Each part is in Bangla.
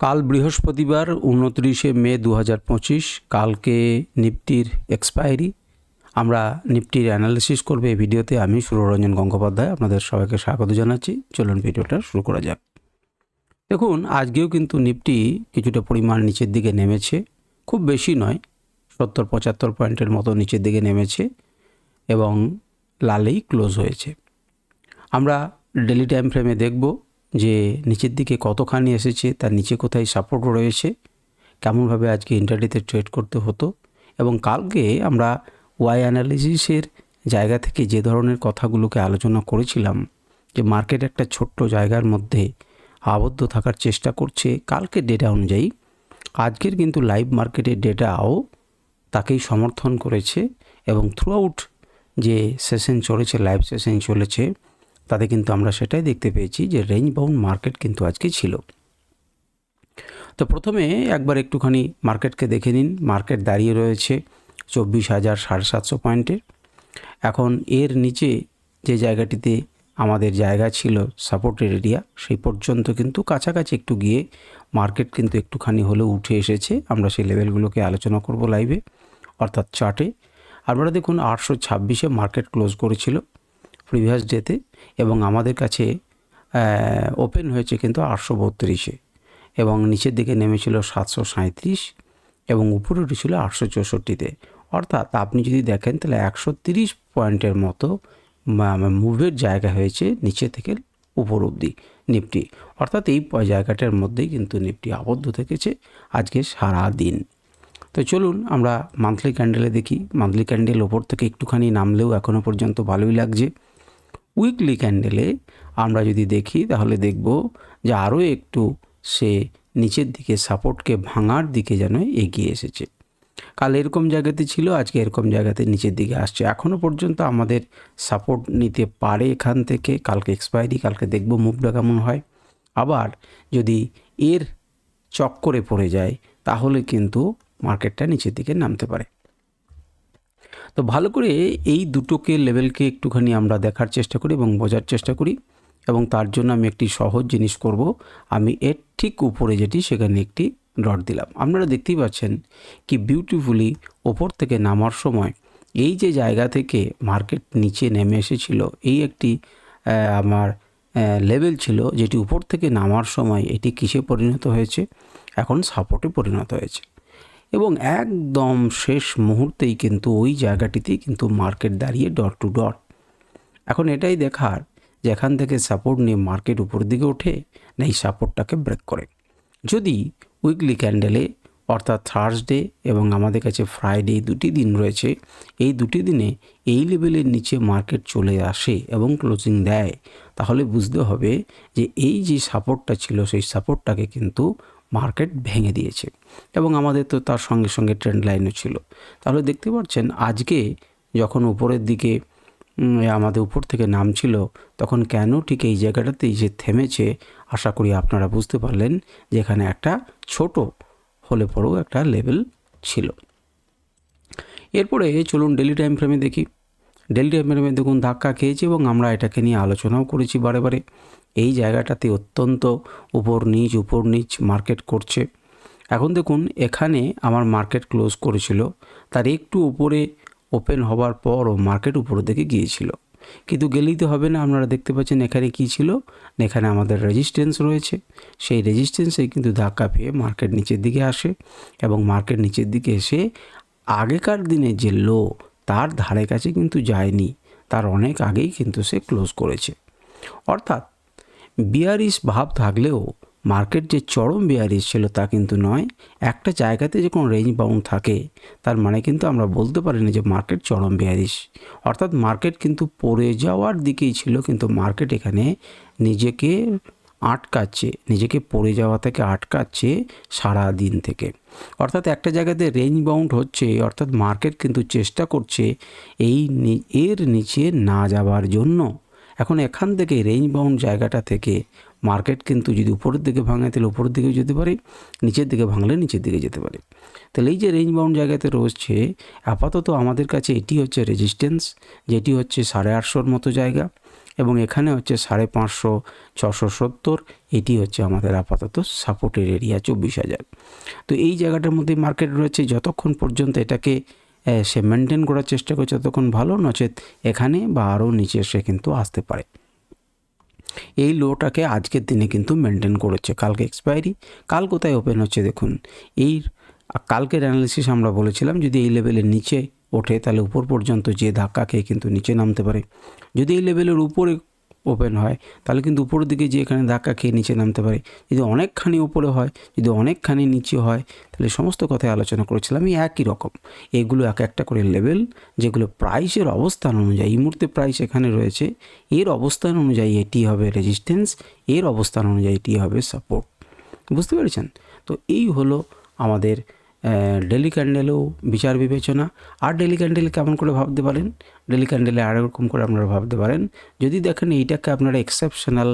কাল বৃহস্পতিবার উনত্রিশে মে দু হাজার পঁচিশ, কালকে নিফটির এক্সপায়ারি। আমরা নিফটির অ্যানালিসিস করবে এই ভিডিওতে। আমি সুররঞ্জন গঙ্গোপাধ্যায়, আপনাদের সবাইকে স্বাগত জানাচ্ছি। চলুন ভিডিওটা শুরু করা যাক। দেখুন, আজকেও কিন্তু নিফটি কিছুটা পরিমাণ নিচের দিকে নেমেছে। খুব বেশি নয়, সত্তর পঁচাত্তর পয়েন্টের মতো নিচের দিকে নেমেছে এবং লালেই ক্লোজ হয়েছে। আমরা ডেলি টাইম ফ্রেমে দেখব যে নিচের দিকে কতখানি এসেছে, তার নিচে কোথায় সাপোর্ট রয়েছে, কেমনভাবে আজকে ইন্টারডেতে ট্রেড করতে হতো এবং কালকে আমরা ওয়াই অ্যানালিসিসের জায়গা থেকে যে ধরনের কথাগুলোকে আলোচনা করেছিলাম, যে মার্কেট একটা ছোট্ট জায়গার মধ্যে আবদ্ধ থাকার চেষ্টা করছে, কালকে ডেটা অনুযায়ী, আজকের কিন্তু লাইভ মার্কেটের ডেটাও তাকেই সমর্থন করেছে এবং থ্রু আউট যে সেশন চলেছে লাইভ সেশন চলেছে তাতে কিন্তু আমরা সেটাই দেখতে পেয়েছি যে রেঞ্জ বাউন্ড মার্কেট কিন্তু আজকে ছিল। তো প্রথমে একবার একটুখানি মার্কেটকে দেখে নিন। মার্কেট দাঁড়িয়ে রয়েছে চব্বিশ হাজার সাড়ে সাতশো পয়েন্টের। এখন এর নিচে যে জায়গাটিতে আমাদের জায়গা ছিল সাপোর্টের এরিয়া, সেই পর্যন্ত কিন্তু কাছাকাছি একটু গিয়ে মার্কেট কিন্তু একটুখানি হলেও উঠে এসেছে। আমরা সেই লেভেলগুলোকে আলোচনা করব লাইভে, অর্থাৎ চার্টে। আপনারা দেখুন, আটশো ছাব্বিশে মার্কেট ক্লোজ করেছিল। প্রিভিয়াস ডেতে এবং আমাদের কাছে ওপেন হয়েছে কিন্তু আটশো বত্রিশে এবং নিচের দিকে নেমেছিল সাতশো সাঁত্রিশ এবং উপরে উঠেছিল আটশো চৌষট্টিতে। অর্থাৎ আপনি যদি দেখেন তাহলে একশো তিরিশ পয়েন্টের মতো মুভের জায়গা হয়েছে নিচে থেকে উপর অবধি নিফটি অর্থাৎ এই জায়গাটার মধ্যেই কিন্তু নিফটি আবদ্ধ থেকেছে আজকে সারা দিন। তো চলুন আমরা মান্থলি ক্যান্ডেলে দেখি। মান্থলি ক্যান্ডেল ওপর থেকে একটুখানি নামলেও এখনও পর্যন্ত ভালোই লাগছে। উইকলি ক্যান্ডেলে আমরা যদি দেখি, তাহলে দেখব যে আরও একটু সে নিচের দিকে সাপোর্টকে ভাঙার দিকে যেন এগিয়ে এসেছে। কাল এরকম জায়গাতে ছিল, আজকে এরকম জায়গাতে নিচের দিকে আসছে। এখনও পর্যন্ত আমাদের সাপোর্ট নিতে পারে এখান থেকে, কালকে এক্সপায়ারি কালকে দেখব মুভটা কেমন হয়। আবার যদি এর চক্করে পড়ে যায়, তাহলে কিন্তু মার্কেটটা নিচের দিকে নামতে পারে। তো ভালো করে এই দুটোকে লেভেলকে একটুখানি আমরা দেখার চেষ্টা করি এবং বোঝার চেষ্টা করি এবং তার জন্য আমি একটি সহজ জিনিস করব। আমি এর ঠিক উপরে যেটি, সেখানে একটি ডট দিলাম। আপনারা দেখতেই পাচ্ছেন কি বিউটিফুলি ওপর থেকে নামার সময় এই যে জায়গা থেকে মার্কেট নিচে নেমে এসেছিল, এই একটি আমার লেভেল ছিল যেটি উপর থেকে নামার সময় এটি কিসে পরিণত হয়েছে? এখন সাপোর্টে পরিণত হয়েছে। এবং একদম শেষ মুহূর্তেই কিন্তু ওই জায়গাটিতেই কিন্তু মার্কেট দাঁড়িয়ে ডট টু ডট। এখন এটাই দেখার যে এখান থেকে সাপোর্ট নিয়ে মার্কেট উপর দিকে ওঠে না এই সাপোর্টটাকে ব্রেক করে। যদি উইকলি ক্যান্ডেলে অর্থাৎ থার্সডে এবং আমাদের কাছে ফ্রাইডে দুটি দিন রয়েছে, এই দুটি দিনে এই লেভেলের নিচে মার্কেট চলে আসে এবং ক্লোজিং দেয়, তাহলে বুঝতে হবে যে এই যে সাপোর্টটা ছিল সেই সাপোর্টটাকে কিন্তু মার্কেট ভেঙে দিয়েছে এবং আমাদের তো তার সঙ্গে সঙ্গে ট্রেন্ড লাইনও ছিল। তাহলে দেখতে পাচ্ছেন, আজকে যখন উপরের দিকে আমাদের উপর থেকে নামছিল, তখন কেন ঠিক এই জায়গাটাতেই যে থেমেছে, আশা করি আপনারা বুঝতে পারলেন যে এখানে একটা ছোট হলে পরেও একটা লেভেল ছিল। এরপরে চলুন ডেলি টাইম ফ্রেমে দেখি। ডেলি টাইম ফ্রেমে দেখুন ধাক্কা খেয়েছে এবং আমরা এটাকে নিয়ে আলোচনাও করেছি বারে বারে। এই জায়গাটাতে অত্যন্ত উপর নিচ উপর নিচ মার্কেট করছে। এখন দেখুন, এখানে আমার মার্কেট ক্লোজ করেছিল। তার একটু উপরে ওপেন হবার পরও মার্কেট উপরের দিকে গিয়েছিল। কিন্তু গেলেই তো হবে না, আপনারা দেখতে পাচ্ছেন এখানে কি ছিল? এখানে আমাদের রেজিস্ট্যান্স রয়েছে। সেই রেজিস্ট্যান্সে কিন্তু ধাক্কা পেয়ে মার্কেট নিচের দিকে আসে এবং মার্কেট নিচের দিকে এসে আগেকার দিনে যে লো তার ধারে কাছে কিন্তু যায়নি। তার অনেক আগেই কিন্তু সে ক্লোজ করেছে। অর্থাৎ বিয়ারিশ ভাব থাকলেও মার্কেট যে চরম বিয়ারিশ ছিল তা কিন্তু নয়। একটা জায়গাতে যে কোনো রেঞ্জ বাউন্ড থাকে, তার মানে কিন্তু আমরা বলতে পারি না যে মার্কেট চরম বিয়ারিশ। অর্থাৎ মার্কেট কিন্তু পড়ে যাওয়ার দিকেই ছিল, কিন্তু মার্কেট এখানে নিজেকে আটকাচ্ছে, নিজেকে পড়ে যাওয়া থেকে আটকাচ্ছে সারা দিন থেকে। অর্থাৎ একটা জায়গাতে রেঞ্জ বাউন্ড হচ্ছে, অর্থাৎ মার্কেট কিন্তু চেষ্টা করছে এই এর নিচে না যাওয়ার জন্য। এখন এখান থেকে রেঞ্জ বাউন্ড জায়গাটা থেকে মার্কেট কিন্তু যদি উপরের দিকে ভাঙে, তাহলে উপরের দিকেও যেতে পারে, নিচের দিকে ভাঙলে নিচের দিকে যেতে পারে। তাহলে এই যে রেঞ্জ বাউন্ড জায়গাতে রয়েছে, আপাতত আমাদের কাছে এটি হচ্ছে রেজিস্ট্যান্স যেটি হচ্ছে সাড়ে আটশোর মতো জায়গা এবং এখানে হচ্ছে সাড়ে পাঁচশো, ছশো সত্তর, এটি হচ্ছে আমাদের আপাতত সাপোর্টের এরিয়া চব্বিশ হাজার। তো এই জায়গাটার মধ্যে মার্কেট রয়েছে, যতক্ষণ পর্যন্ত এটাকে সে মেনটেন করার চেষ্টা করছে, ততক্ষণ ভালো, নচেত এখানে বা আরও নিচে এসে কিন্তু আসতে পারে। এই লোটাকে আজকের দিনে কিন্তু মেনটেন করেছে, কালকে এক্সপায়ারি কাল কোথায় ওপেন হচ্ছে দেখুন। এই, কালকের অ্যানালিসিস আমরা বলেছিলাম, যদি এই লেভেলের নিচে ওঠে, তাহলে উপর পর্যন্ত যে ধাক্কা খেয়ে কিন্তু নিচে নামতে পারে। যদি এই লেভেলের উপরে ওপেন হয়, তাহলে কিন্তু উপরের দিকে যে এখানে ধাক্কা খেয়ে নিচে নামতে পারে। যদি অনেকখানি উপরে হয়, যদি অনেকখানি নিচে হয়, তাহলে সমস্ত কথাই আলোচনা করেছিলাম এই একই রকম। এগুলো এক একটা করে লেভেল যেগুলো প্রাইসের অবস্থান অনুযায়ী, এই মুহূর্তে প্রাইস এখানে রয়েছে, এর অবস্থান অনুযায়ী এটি হবে রেজিস্ট্যান্স এর অবস্থান অনুযায়ী এটি হবে সাপোর্ট বুঝতে পেরেছেন? তো এই হলো আমাদের ডেলি ক্যান্ডেলেও বিচার বিবেচনা। আর ডেলি ক্যান্ডেল কেমন করে ভাবতে পারেন? ডেলি ক্যান্ডেলে আর এরকম করে আপনারা ভাবতে পারেন। যদি দেখেন এইটাকে আপনারা এক্সেপশনাল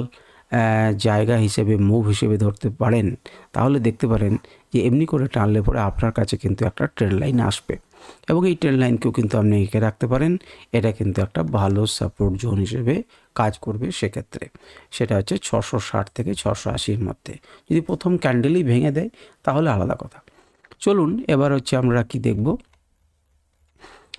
জায়গা হিসেবে মুভ হিসেবে ধরতে পারেন, তাহলে দেখতে পারেন যে এমনি করে টানলে পরে আপনার কাছে কিন্তু একটা ট্রেন লাইন আসবে। এবং এই ট্রেন লাইনকেও কিন্তু আপনি এঁকে রাখতে পারেন। এটা কিন্তু একটা ভালো সাপোর্ট জোন হিসেবে কাজ করবে সেক্ষেত্রে। সেটা হচ্ছে ছশো ষাট থেকে ছশো আশির মধ্যে। যদি প্রথম ক্যান্ডেলই ভেঙে দেয়, তাহলে আলাদা কথা। চলুন এবার হচ্ছে আমরা কি দেখব?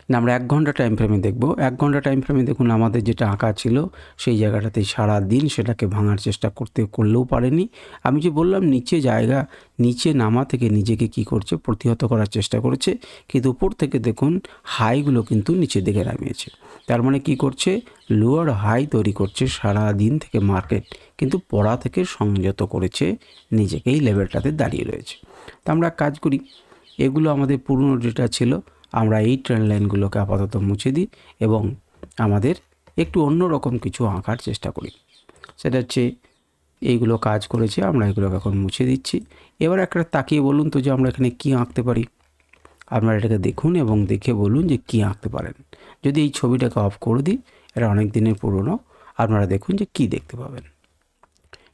না, আমরা এক ঘণ্টা টাইম ফ্রেমে দেখব। এক ঘণ্টা টাইম ফ্রেমে দেখুন আমাদের যেটা আঁকা ছিল, সেই জায়গাটাতে সারা দিন সেটাকে ভাঙার চেষ্টা করতে, করলেও পারেনি। আমি যে বললাম, নিচে জায়গা, নিচে নামা থেকে নিজেকে কি করছে, প্রতিহত করার চেষ্টা করেছে। কিন্তু উপর থেকে দেখুন হাইগুলো কিন্তু নিচের দিকে নামিয়েছে। তার মানে কি করছে? লোয়ার হাই তৈরি করছে সারা দিন থেকে মার্কেট কিন্তু পড়া থেকে সংযত করেছে নিজেকে এই লেভেলটাতে দাঁড়িয়ে রয়েছে। তা আমরা কাজ করি, এগুলো আমাদের পুরনো ডেটা ছিল আমরা এই ট্রেন লাইনগুলোকে আপাতত মুছে দিই এবং আমাদের একটু অন্য রকম কিছু আঁকার চেষ্টা করি। সেটা হচ্ছে এইগুলো কাজ করেছে, আমরা এগুলোকে এখন মুছে দিচ্ছি। এবার একটা তাকিয়ে বলুন তো যে আমরা এখানে কী আঁকতে পারি। আপনারা এটাকে দেখুন এবং দেখে বলুন যে কী আঁকতে পারেন। যদি এই ছবিটাকে অফ করে দিই, এটা অনেক দিনের পুরনো, আপনারা দেখুন যে কী দেখতে পাবেন।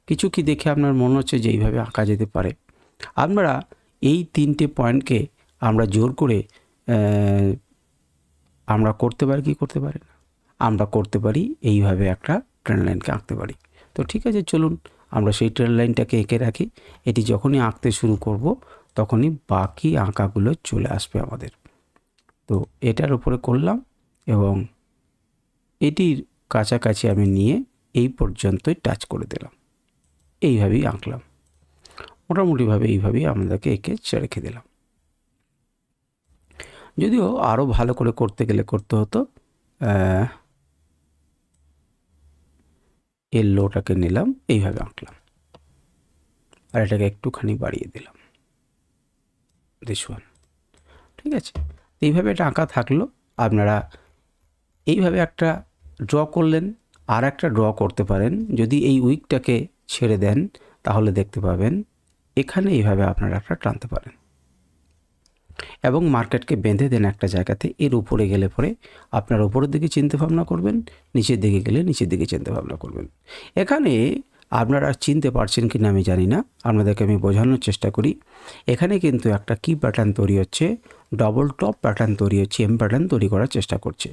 কিছু কি দেখে আপনার মনে হচ্ছে যে এইভাবে আঁকা যেতে পারে। আমরা এই তিনটে পয়েন্টকে আমরা জোর করে আমরা করতে পারি কি করতে পারি না? আমরা করতে পারি এইভাবে একটা ট্রেন লাইনকে আঁকতে পারি। তো ঠিক আছে, চলুন আমরা সেই ট্রেন লাইনটাকে এঁকে রাখি। এটি যখনই আঁকতে শুরু করব, তখনই বাকি আঁকাগুলো চলে আসবে আমাদের। তো এটার উপরে করলাম এবং এটির কাছাকাছি আমি নিয়ে এই পর্যন্তই টাচ করে দিলাম। এইভাবেই আঁকলাম। মোটামুটিভাবে এইভাবেই আমাদেরকে এঁকে রেখে দিলাম। যদিও আরও ভালো করে করতে গেলে করতে হতো এর লোটাকে নিলাম, এইভাবে আঁকলাম। আর এটাকে একটুখানি বাড়িয়ে দিলাম। দিস ওয়ান ঠিক আছে? এইভাবে এটা আঁকা থাকল। আপনারা এইভাবে একটা ড্র করলেন, আর একটা ড্র করতে পারেন। যদি এই উইকটাকে ছেড়ে দেন, তাহলে দেখতে পাবেন, এখানে এইভাবে আপনারা একটা টানতে পারেন। এবং মার্কেটকে বেঁধে দেন একটা জায়গাতে, এর উপরে গেলে পরে আপনার উপরের দিকে চিন্তাভাবনা করবেন, নিচের দিকে গেলে নিচের দিকে চিন্তাভাবনা করবেন। এখানে আপনারা চিনতে পারছেন কি না আমি জানি না, আপনাদেরকে আমি বোঝানোর চেষ্টা করি। এখানে কিন্তু একটা কি প্যাটার্ন তৈরি হচ্ছে ডবল টপ প্যাটার্ন তৈরি হচ্ছে এম প্যাটার্ন তৈরি করার চেষ্টা করছে।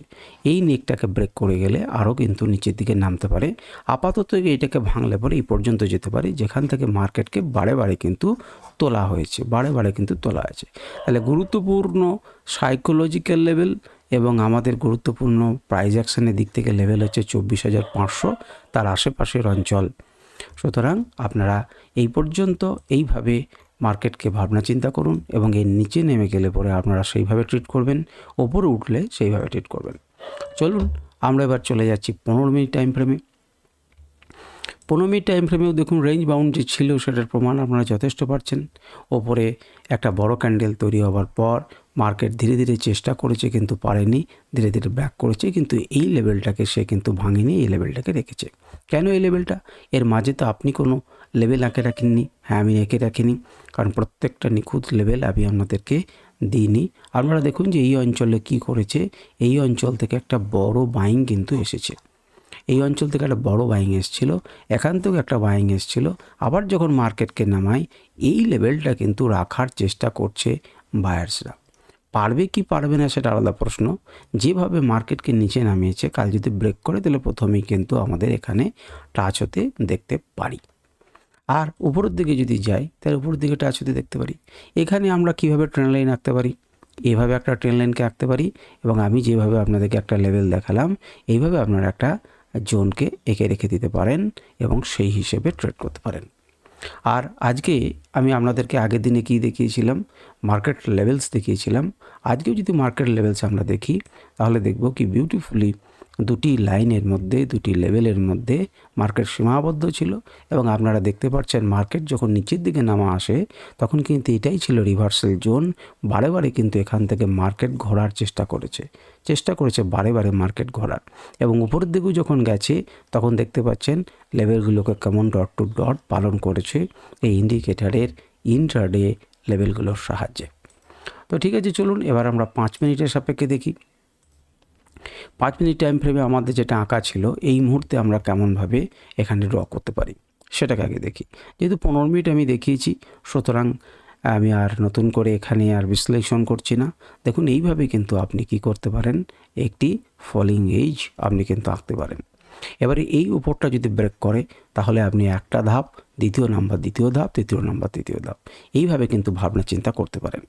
এই নেকটাকে ব্রেক করে গেলে আরও কিন্তু নিচের দিকে নামতে পারে। আপাতত এটাকে ভাঙলে পরে এই পর্যন্ত যেতে পারে। যেখান থেকে মার্কেটকে বারে বারে কিন্তু তোলা হয়েছে, বারে বারে কিন্তু তোলা হয়েছে তাহলে গুরুত্বপূর্ণ সাইকোলজিক্যাল লেভেল এবং আমাদের গুরুত্বপূর্ণ প্রাইজ অ্যাকশনের দিক থেকে লেভেল হচ্ছে চব্বিশ হাজার পাঁচশো, তার আশেপাশের অঞ্চল। সুতরাং আপনারা এই পর্যন্ত এইভাবে মার্কেটকে ভাবনা চিন্তা করুন এবং এর নিচে নেমে গেলে পরে আপনারা সেইভাবে ট্রিট করবেন, ওপরে উঠলে সেইভাবে ট্রিট করবেন। চলুন, আমরা এবার চলে যাচ্ছি পনেরো মিনিট টাইম ফ্রেমে পনেরো মিনিট টাইম ফ্রেমেও দেখুন রেঞ্জ বাউন্ড যে ছিল সেটার প্রমাণ আপনারা যথেষ্ট পাচ্ছেন ওপরে একটা বড় ক্যান্ডেল তৈরি হওয়ার পর মার্কেট ধীরে ধীরে চেষ্টা করেছে কিন্তু পারেনি, ধীরে ধীরে ব্যাক করেছে কিন্তু এই লেভেলটাকে সে কিন্তু ভাঙেনি, এই লেভেলটাকে রেখেছে। কেন এই লেভেলটা এর মাঝে তো আপনি কোনো লেভেল আঁকে রাখেননি হ্যাঁ আমি এঁকে রাখিনি। কারণ প্রত্যেকটা নিখুঁত লেভেল আমি আপনাদেরকে দিইনি। আপনারা দেখুন যে এই অঞ্চলে কি করেছে। এই অঞ্চল থেকে একটা বড় বাইং কিন্তু এসেছে। এই অঞ্চল থেকে একটা বড় বাইং এসেছিল। এখান থেকেও একটা বাইং এসেছিল। আবার যখন মার্কেটকে নামায়, এই লেভেলটা কিন্তু রাখার চেষ্টা করছে বায়ার্সরা পারবে কি পারবে না সেটা আলাদা প্রশ্ন। যেভাবে মার্কেটকে নিচে নামিয়েছে, কাল যদি ব্রেক করে, তাহলে প্রথমেই কিন্তু আমাদের এখানে টাচ হতে দেখতে পারি। আর উপরের দিকে যদি যাই, তাহলে উপরের দিকে টাচ হতে দেখতে পারি, এখানে আমরা কীভাবে ট্রেন লাইন আঁকতে পারি? এভাবে একটা ট্রেন লাইনকে আঁকতে পারি এবং আমি যেভাবে আপনাদেরকে একটা লেভেল দেখালাম, এইভাবে আপনারা একটা জোনকে এঁকে রেখে দিতে পারেন এবং সেই হিসেবে ট্রেড করতে পারেন। আর আজকে আমি আপনাদেরকে আগের দিনে কি দেখিয়েছিলাম? মার্কেট লেভেলস দেখিয়েছিলাম। আজকেও যদি মার্কেট লেভেলস আমরা দেখি, তাহলে দেখব কি বিউটিফুলি দুটি লাইনের মধ্যে, দুটি লেভেলের মধ্যে মার্কেট সীমাবদ্ধ ছিল এবং আপনারা দেখতে পাচ্ছেন মার্কেট যখন নিচের দিকে নামা আসে, তখন কিন্তু এটাই ছিল রিভার্সাল জোন বারে বারে কিন্তু এখান থেকে মার্কেট ঘোরার চেষ্টা করেছে চেষ্টা করেছে বারে বারে মার্কেট ঘোরার। এবং উপরের দিকেও যখন গেছে, তখন দেখতে পাচ্ছেন লেভেলগুলোকে কেমন ডট টু ডট পালন করেছে এই ইন্ডিকেটারের ইন্টারডে লেভেলগুলোর সাহায্যে। তো ঠিক আছে, চলুন এবার আমরা পাঁচ মিনিটের সাপেক্ষে দেখি। পাঁচ মিনিট টাইম ফ্রেমে আমাদের যেটা আঁকা ছিল, এই মুহূর্তে আমরা কেমনভাবে এখানে ড্র করতে পারি? সেটাকে আগে দেখি। যেহেতু পনেরো মিনিট আমি দেখিয়েছি, সুতরাং আমি আর নতুন করে এখানে আর বিশ্লেষণ করছি না। দেখুন, এইভাবে কিন্তু আপনি কি করতে পারেন? একটি ফলিং এজ আপনি কিন্তু আঁকতে পারেন। এবারে এই উপরটা যদি ব্রেক করে, তাহলে আপনি একটা ধাপ, দ্বিতীয় নাম্বার, দ্বিতীয় ধাপ, তৃতীয় নাম্বার, তৃতীয় ধাপ। এইভাবে কিন্তু ভাবনা চিন্তা করতে পারেন।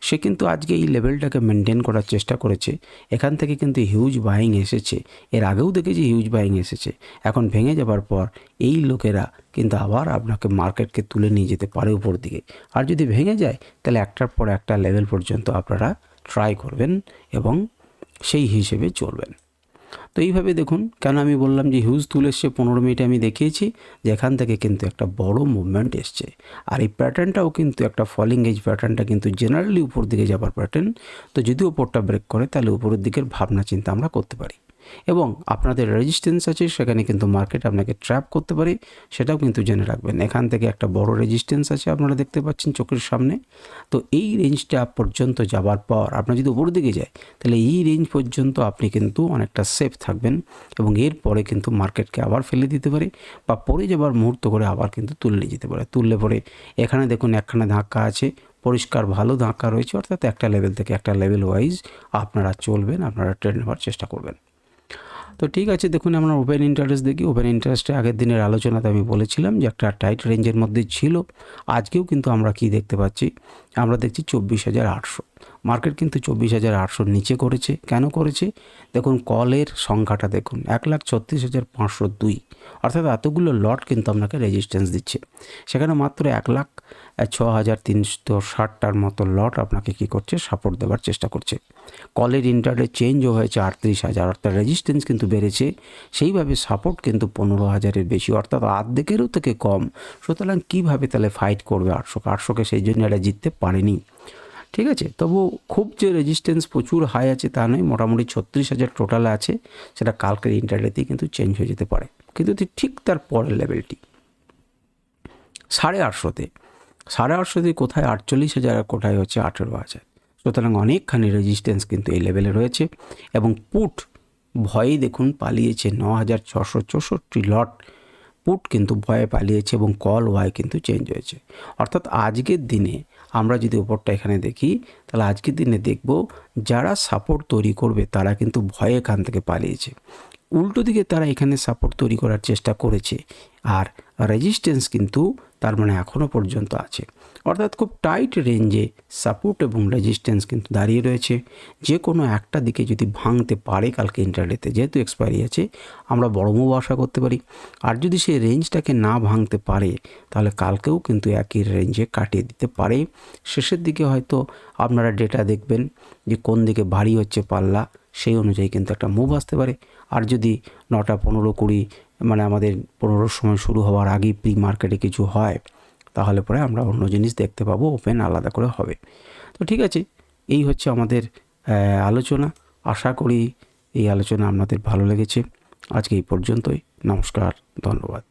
সে কিন্তু আজকে এই লেভেলটাকে মেনটেন করার চেষ্টা করেছে। এখান থেকে কিন্তু হিউজ বাইং এসেছে। এর আগেও দেখেছি হিউজ বাইং এসেছে। এখন ভেঙে যাবার পর এই লোকেরা কিন্তু আবার আপনাকে মার্কেটকে তুলে নিয়ে যেতে পারে উপর দিকে। আর যদি ভেঙে যায়, তাহলে একটার পর একটা লেভেল পর্যন্ত আপনারা ট্রাই করবেন এবং সেই হিসেবে চলবেন। তো এইভাবে দেখুন, কেন আমি বললাম যে হিউজ তুল এসছে, পনেরো মিনিটে আমি দেখিয়েছি, যে এখান থেকে কিন্তু একটা বড় মুভমেন্ট এসছে। আর এই প্যাটার্নটাও কিন্তু একটা ফলিং এজ প্যাটার্নটা কিন্তু জেনারেলি উপর দিকে যাবার প্যাটার্ন তো যদি ওপরটা ব্রেক করে, তাহলে উপরের দিকের ভাবনা চিন্তা আমরা করতে পারি। এবং আপনাদের রেজিস্ট্যান্স আছে, সেখানে কিন্তু মার্কেট আপনাকে ট্র্যাপ করতে পারে, সেটাও কিন্তু জেনে রাখবেন। এখান থেকে একটা বড় রেজিস্ট্যান্স আছে, আপনারা দেখতে পাচ্ছেন চোখের সামনে। তো এই রেঞ্জটা পর্যন্ত যাবার পর, আপনার যদি উপর দিকে যায়, তাহলে এই রেঞ্জ পর্যন্ত আপনি কিন্তু অনেকটা সেফ থাকবেন এবং এরপরে কিন্তু মার্কেটকে আবার ফেলে দিতে পারে বা পরে যাবার মুহূর্ত করে আবার কিন্তু তুললে যেতে পারে। তুললে পরে এখানে দেখুন একখানে ধাক্কা আছে, পরিষ্কার ভালো ধাক্কা রয়েছে, অর্থাৎ একটা লেভেল থেকে একটা লেভেল ওয়াইজ আপনারা চলবেন, আপনারা ট্রেড নেওয়ার চেষ্টা করবেন। তো ঠিক আছে, দেখুন আমরা ওপেন ইন্টারেস্ট দেখি। ওপেন ইন্টারেস্টে আগের দিনের আলোচনাতে আমি বলেছিলাম যে একটা টাইট রেঞ্জের মধ্যে ছিল। আজকেও কিন্তু আমরা কি দেখতে পাচ্ছি? আমরা দেখছি চব্বিশ হাজার আটশো। মার্কেট কিন্তু চব্বিশ হাজার আটশোর নিচে করেছে। কেন করেছে? দেখুন, কলের সংখ্যাটা দেখুন, এক লাখ ছত্রিশ হাজার পাঁচশো দুই। অর্থাৎ এতগুলো লট কিন্তু আপনাকে রেজিস্ট্যান্স দিচ্ছে। সেখানে মাত্র এক লাখ ছ হাজার তিনশো ষাটটার মতো লট আপনাকে কি করছে? সাপোর্ট দেওয়ার চেষ্টা করছে। কলের ইন্টারে চেঞ্জও হয়েছে আটত্রিশ হাজার, অর্থাৎ রেজিস্ট্যান্স কিন্তু বেড়েছে। সেইভাবে সাপোর্ট কিন্তু পনেরো হাজারের বেশি, অর্থাৎ আর্ধেকেরও থেকে কম। সুতরাং কীভাবে তাহলে ফাইট করবে আটশোকে? আটশোকে সেই জন্য এটা জিততে পারেনি। ঠিক আছে? তবু খুব যে রেজিস্ট্যান্স প্রচুর হাই আছে তা নয়, মোটামুটি ছত্রিশ হাজার টোটাল আছে, সেটা কালকের ইন্টারনেটেই কিন্তু চেঞ্জ হয়ে যেতে পারে। কিন্তু ঠিক তার পরের লেভেলটি সাড়ে আটশোতে। সাড়ে আটশোতে কোথায়? আটচল্লিশ হাজার কোথায় হচ্ছে? আঠেরো হাজার। সুতরাং অনেকখানি রেজিস্ট্যান্স কিন্তু এই লেভেলে রয়েছে এবং পুট ভয়ে দেখুন পালিয়েছে ন হাজার ছশো চৌষট্টি লট পুট কিন্তু ভয়ে পালিয়েছে এবং কল ওয়াই কিন্তু চেঞ্জ হয়েছে। অর্থাৎ আজকের দিনে আমরা যদি ওপরটা এখানে দেখি, তাহলে আজকের দিনে দেখব যারা সাপোর্ট তৈরি করবে, তারা কিন্তু ভয়ে এখান থেকে পালিয়েছে। উল্টো দিকে তারা এখানে সাপোর্ট তৈরি করার চেষ্টা করেছে। আর রেজিস্ট্যান্স কিন্তু তার মানে এখনও পর্যন্ত আছে। অর্থাৎ খুব টাইট রেঞ্জে সাপোর্ট এবং রেজিস্ট্যান্স কিন্তু দাঁড়িয়ে রয়েছে। যে কোনো একটা দিকে যদি ভাঙতে পারে কালকে ইন্টারনেটে যেহেতু এক্সপায়ারি আছে, আমরা বড় মুভ আশা করতে পারি। আর যদি সেই রেঞ্জটাকে না ভাঙতে পারে, তাহলে কালকেও কিন্তু একই রেঞ্জে কাটিয়ে দিতে পারে। শেষের দিকে হয়তো আপনারা ডেটা দেখবেন যে কোন দিকে ভারী হচ্ছে পাল্লা, সেই অনুযায়ী কিন্তু একটা মুভ আসতে পারে। আর যদি নটা পনেরো কুড়ি মানে আমাদের পনেরোর সময় শুরু হওয়ার আগেই প্রি মার্কেটে কিছু হয়, তাহলে পরে আমরা অন্য জিনিস দেখতে পাবো, ওপেন আলাদা করে হবে। তো ঠিক আছে, এই হচ্ছে আমাদের আলোচনা। আশা করি এই আলোচনা আপনাদের ভালো লেগেছে। আজকে এই পর্যন্তই। নমস্কার, ধন্যবাদ।